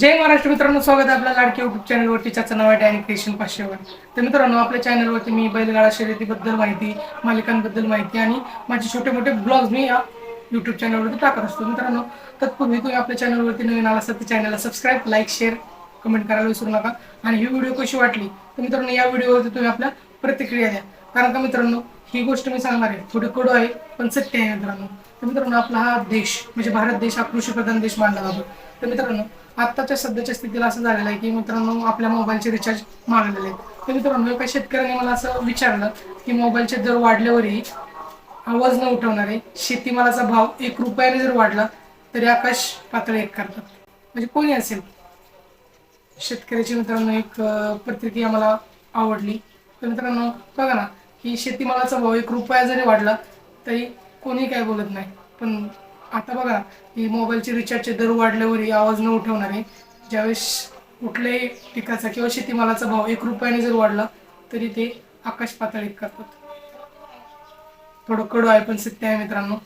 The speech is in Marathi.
जय महाराष्ट्र मित्रांनो स्वागत आहे आपल्या लाडकी युट्यूब चॅनलवरती ज्याचं नाव आहे डॅनी क्रिएशन पाचशेवर. तर मित्रांनो आपल्या चॅनलवरती मी बैलगाडा शर्यतीबद्दल माहिती मालिकांबद्दल माहिती आणि माझे छोटे मोठे ब्लॉग्स मी या युट्यूब चॅनलवरती टाकत असतो. मित्रांनो तत्पूर्वी तुम्ही आपल्या चॅनलवरती नवीन आला असाल तर चॅनलला सबस्क्राईब लाईक शेअर कमेंट करायला विसरू नका. आणि ही व्हिडिओ कशी वाटली तर मित्रांनो या व्हिडिओवरती तुम्ही आपल्या प्रतिक्रिया द्या. कारण का मित्रांनो ही गोष्ट मी सांगणार आहे. थोडी कडू आहे पण सत्य आहे मित्रांनो. तर मित्रांनो आपला हा देश म्हणजे भारत देश हा कृषीप्रधान देश मानला जातो. तर मित्रांनो आत्ताच्या सध्याच्या स्थितीला असं झालेलं आहे की मित्रांनो आपल्या मोबाईलचे रिचार्ज मागलेले आहेत. तर मित्रांनो एका शेतकऱ्याने मला असं विचारलं की मोबाईलचे दर वाढल्यावरही आवाज न उठवणारे शेतीमालाचा भाव एक रुपयाने जर वाढला तरी आकाश पातळी एक करतात म्हणजे कोणी असेल? शेतकऱ्याची मित्रांनो एक प्रतिक्रिया मला आवडली. तर मित्रांनो बघा ना की शेतीमालाचा भाव एक रुपया जरी वाढला तरी कोणी काय बोलत नाही. पण आता बघा की मोबाईलचे रिचार्जचे दर वाढल्यावरही आवाज न उठवणारे ज्यावेळेस कुठल्याही पिकाचा किंवा शेतीमालाचा भाव एक रुपयाने जर वाढला तरी ते आकाश पातळीत करतात. थोडं कडू आहे पण सत्य आहे मित्रांनो.